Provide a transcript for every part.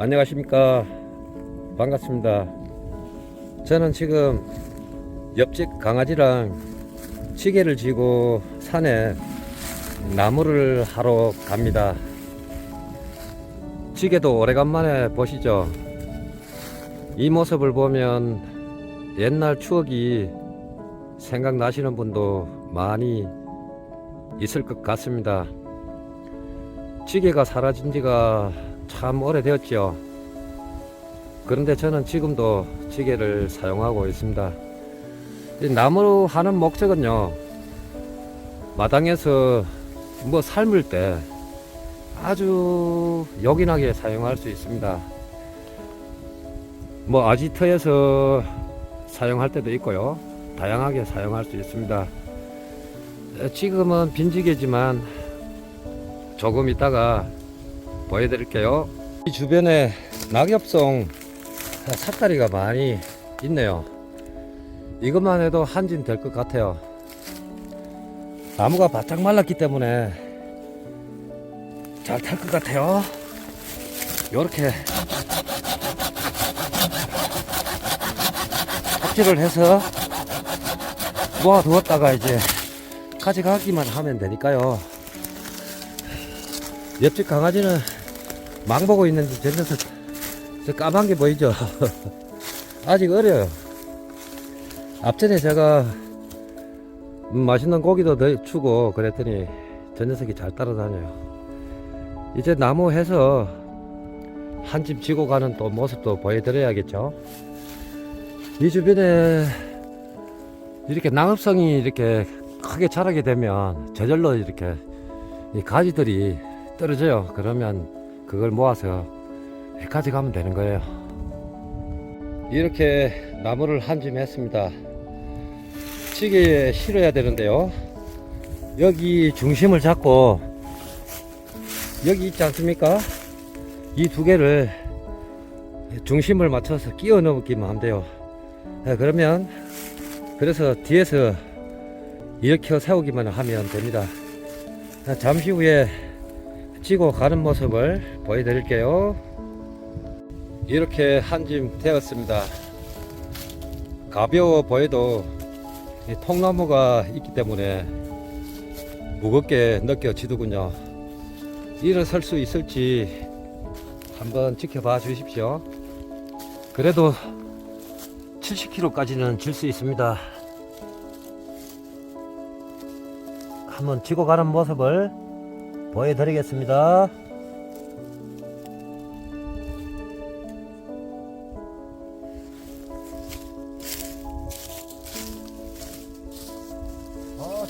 안녕하십니까? 반갑습니다. 저는 지금 옆집 강아지랑 시계를 지고 산에 나무를 하러 갑니다. 시계도 오래간만에 보시죠? 이 모습을 보면 옛날 추억이 생각나시는 분도 많이 있을 것 같습니다. 시계가 사라진 지가 참 오래되었지요. 그런데 저는 지금도 지게를 사용하고 있습니다. 이 나무로 하는 목적은요, 마당에서 뭐 삶을 때 아주 요긴하게 사용할 수 있습니다. 뭐 아지트에서 사용할 때도 있고요, 다양하게 사용할 수 있습니다. 지금은 빈지게지만 조금 있다가 보여드릴게요. 이 주변에 낙엽송 삿다리가 많이 있네요. 이것만 해도 한진 될 것 같아요. 나무가 바짝 말랐기 때문에 잘 탈 것 같아요. 이렇게 합체를 해서 모아두었다가 이제 가져가기만 하면 되니까요. 옆집 강아지는 망 보고 있는데 저 녀석 저 까만 게 보이죠? 아직 어려요. 앞전에 제가 음, 맛있는 고기도 더 주고 그랬더니 저 녀석이 잘 따라다녀요. 이제 나무 해서 한 집 지고 가는 또 모습도 보여드려야겠죠. 이 주변에 이렇게 낙엽성이 이렇게 크게 자라게 되면 저절로 이렇게 이 가지들이 떨어져요. 그러면 그걸 모아서 가져가면 되는 거예요. 이렇게 나무를 한짐 했습니다. 시계에 실어야 되는데요. 여기 중심을 잡고 여기 있지 않습니까? 이 두 개를 중심을 맞춰서 끼워 넣기만 하면 돼요. 네, 그러면 그래서 뒤에서 일으켜 세우기만 하면 됩니다. 잠시 후에 지고 가는 모습을 보여드릴게요. 이렇게 한 짐 되었습니다. 가벼워 보여도 이 통나무가 있기 때문에 무겁게 느껴지더군요. 일어설 수 있을지 한번 지켜봐 주십시오. 그래도 70kg까지는 질 수 있습니다. 한번 지고 가는 모습을 보여드리겠습니다. 아,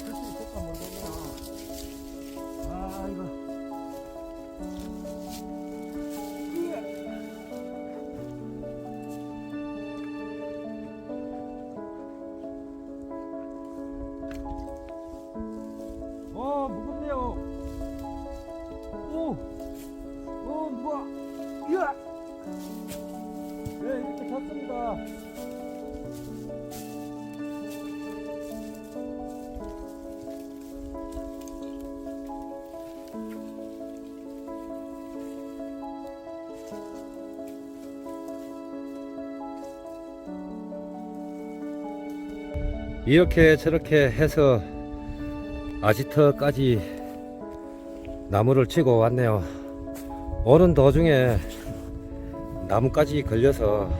네, 이렇게 탔습니다. 이렇게 저렇게 해서 아지트까지 나무를 치고 왔네요. 오는 도중에 나무까지 걸려서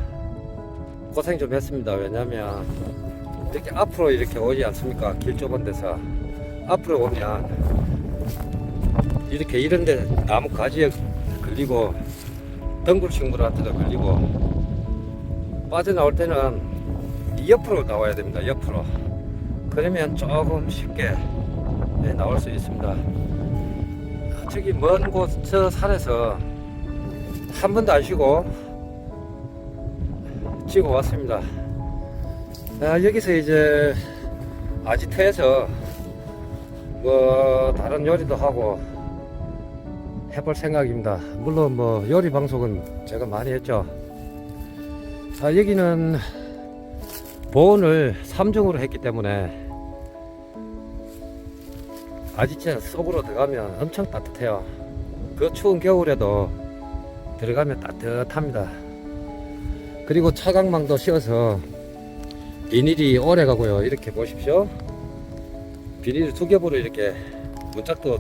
고생 좀 했습니다. 왜냐면 이렇게 앞으로 이렇게 오지 않습니까? 길 좁은 데서 앞으로 오면 이렇게 이런 데 나무 가지에 걸리고 덩굴 식물한테도 걸리고 빠져나올 때는 이 옆으로 나와야 됩니다. 옆으로 그러면 조금 쉽게 네, 나올 수 있습니다. 저기 먼 곳 저 산에서 한 번도 안 쉬고 지고 왔습니다. 아, 여기서 이제 아지트에서 뭐 다른 요리도 하고 해볼 생각입니다. 물론 뭐 요리 방송은 제가 많이 했죠. 아, 여기는 보온을 3중으로 했기 때문에 아지트 속으로 들어가면 엄청 따뜻해요. 그 추운 겨울에도 들어가면 따뜻합니다. 그리고 차광망도 씌워서 비닐이 오래 가고요. 이렇게 보십시오. 비닐을 두 겹으로 이렇게 문짝도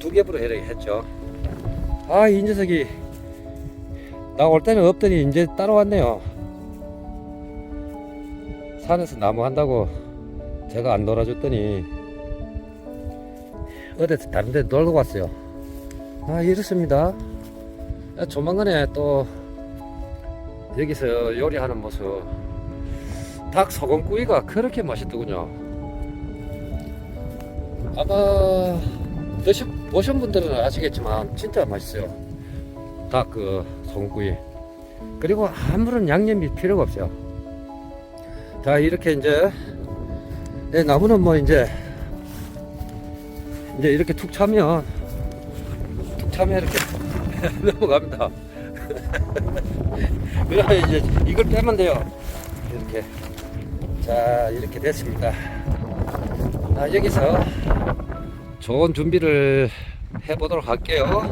두 겹으로 이렇게 했죠. 아, 이 녀석이 나 올 때는 없더니 이제 따라왔네요. 산에서 나무 한다고 제가 안 놀아줬더니 어디 다른 데 놀고 왔어요. 아, 이렇습니다. 아, 조만간에 또 여기서 요리하는 모습 닭 소금구이가 그렇게 맛있더군요. 아마 드셔 보신 분들은 아시겠지만 진짜 맛있어요. 닭 그 소금구이. 그리고 아무런 양념이 필요가 없어요. 자 이렇게 이제 네, 나무는 뭐 이제 이제 이렇게 툭 차면 툭 차면 이렇게 넘어갑니다. 그래 이제 이걸 빼면 돼요. 이렇게 자 이렇게 됐습니다. 아, 여기서 좋은 준비를 해보도록 할게요.